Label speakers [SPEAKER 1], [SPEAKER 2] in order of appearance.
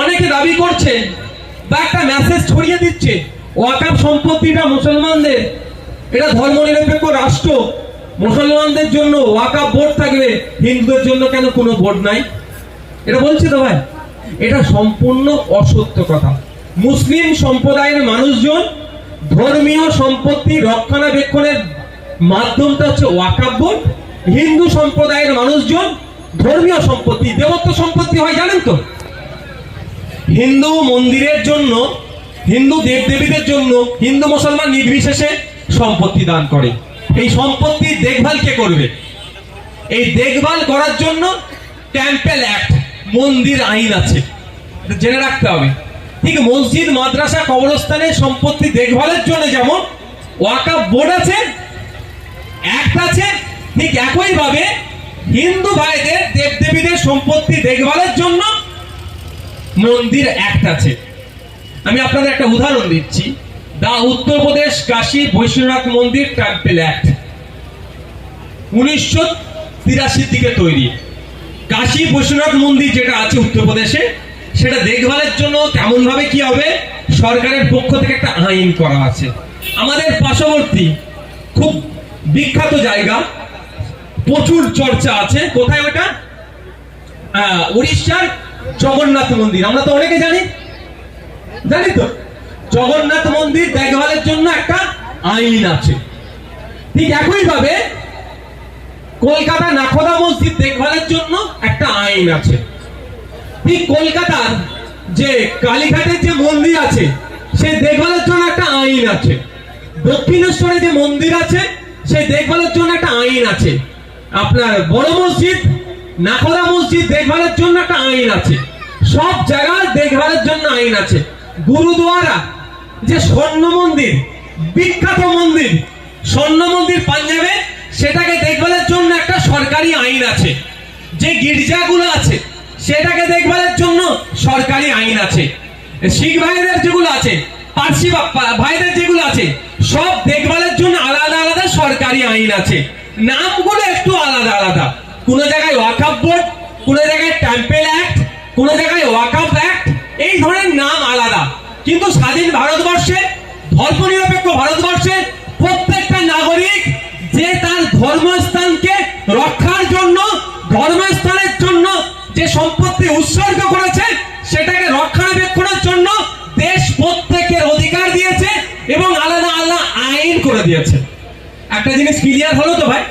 [SPEAKER 1] অনেকে দাবি করছে, বা একটা মেসেজ ছড়িয়ে দিচ্ছে, ওয়াকাব সম্পত্তিটা মুসলমানদের, এটা ধর্ম ধর্মনিরপেক্ষ রাষ্ট্র, মুসলমানদের জন্য ওয়াকাব বোর্ড থাকবে, হিন্দুদের জন্য কেন কোনো বোর্ড নাই? এটা বলছি তো ভাই, এটা সম্পূর্ণ অসত্য কথা। মুসলিম সম্প্রদায়ের মানুষজন ধর্মীয় সম্পত্তি রক্ষণাবেক্ষণের মাধ্যমটা হচ্ছে ওয়াকাব বোর্ড হিন্দু সম্প্রদায়ের মানুষজন ধর্মীয় সম্পত্তি, দেবত্ব সম্পত্তি হয়, জানেন তো? হিন্দু মন্দিরের জন্য, হিন্দু দেবদেবীদের জন্য হিন্দু মুসলমান নির্বিশেষে সম্পত্তি দান করে। এই সম্পত্তির দেখভাল কে করবে? এই দেখভাল করার জন্য টেম্পেল অ্যাক্ট মন্দির আইন আছে। জেনে রাখতে হবে। ঠিক মসজিদ, মাদ্রাসা কবরস্থানের সম্পত্তি দেখভালের জন্য যেমন ওয়াকাফ বোর্ড আছে অ্যাক্ট আছে, ঠিক একইভাবে হিন্দু ভাইদের, দেবদেবীদের সম্পত্তি দেখভালের জন্য মন্দির অ্যাক্ট আছে। আমি আপনাদের একটা উদাহরণ দিচ্ছি। দা উত্তরপ্রদেশ কাশী বৈশ্বনাথ মন্দির, টেম্পেল অ্যাক্ট। উনিশশো তিরাশির দিকে তৈরি। কাশী বৈশ্বনাথ মন্দির যেটা আছে উত্তরপ্রদেশে সেটা দেখভালের জন্য কেমন ভাবে কি হবে? সরকারের পক্ষ থেকে একটা আইন করা আছে। আমাদের পার্শ্ববর্তী খুব বিখ্যাত জায়গা, প্রচুর চর্চা আছে। কোথায় ওটা? উড়িষ্যার জগন্নাথ মন্দির, আমরা তো অনেকে জানি। জানি তো? জগন্নাথ মন্দির দেখভালের জন্য একটা আইন আছে। ঠিক একইভাবে কলকাতা নাখোদা মসজিদ দেখভালের জন্য একটা আইন আছে। ঠিক কলকাতার যে কালীঘাটের যে মন্দির আছে, সেই দেখভালের জন্য একটা আইন আছে। দক্ষিণেশ্বরে যে মন্দির আছে, সেই দেখভালের জন্য একটা আইন আছে। আপনার বড় মসজিদ নাখোদা মসজিদ দেখভালের জন্য একটা আইন আছে। সব জায়গায় দেখভালের জন্য আইন আছে। গুরুদুয়ারা, যে স্বর্ণ মন্দির, বিখ্যাত মন্দির, স্বর্ণ মন্দির পাঞ্জাবে, সেটাকে দেখভালের জন্য একটা সরকারি আইন আছে। যে গির্জাগুলো আছে, সেটাকে দেখভালের জন্য সরকারি আইন আছে। শিখ ভাইদের যেগুলো আছে, পার্সি ভাইদের যেগুলো আছে, সব দেখভালের জন্য আলাদা আলাদা সরকারি আইন আছে। নামগুলো একটু আলাদা আলাদা। কোন জায়গায় ওয়াকাফ বোর্ড কোন জায়গায় টেম্পেল অ্যাক্ট কোন জায়গায় ওয়াকাফ অ্যাক্ট এই ধরনের নাম আলাদা। কিন্তু স্বাধীন ভারতবর্ষে ধর্মনিরপেক্ষ ভারতবর্ষে প্রত্যেকটা নাগরিক যে তার ধর্মস্থানকে রক্ষার জন্য, ধর্মস্থানের জন্য যে সম্পত্তি উৎসর্গ করেছে, সেটাকে রক্ষণাবেক্ষণের জন্য দেশ প্রত্যেকের অধিকার দিয়েছে এবং আলাদা আলাদা আইন করে দিয়েছে। একটা জিনিস ক্লিয়ার হলো তো ভাই?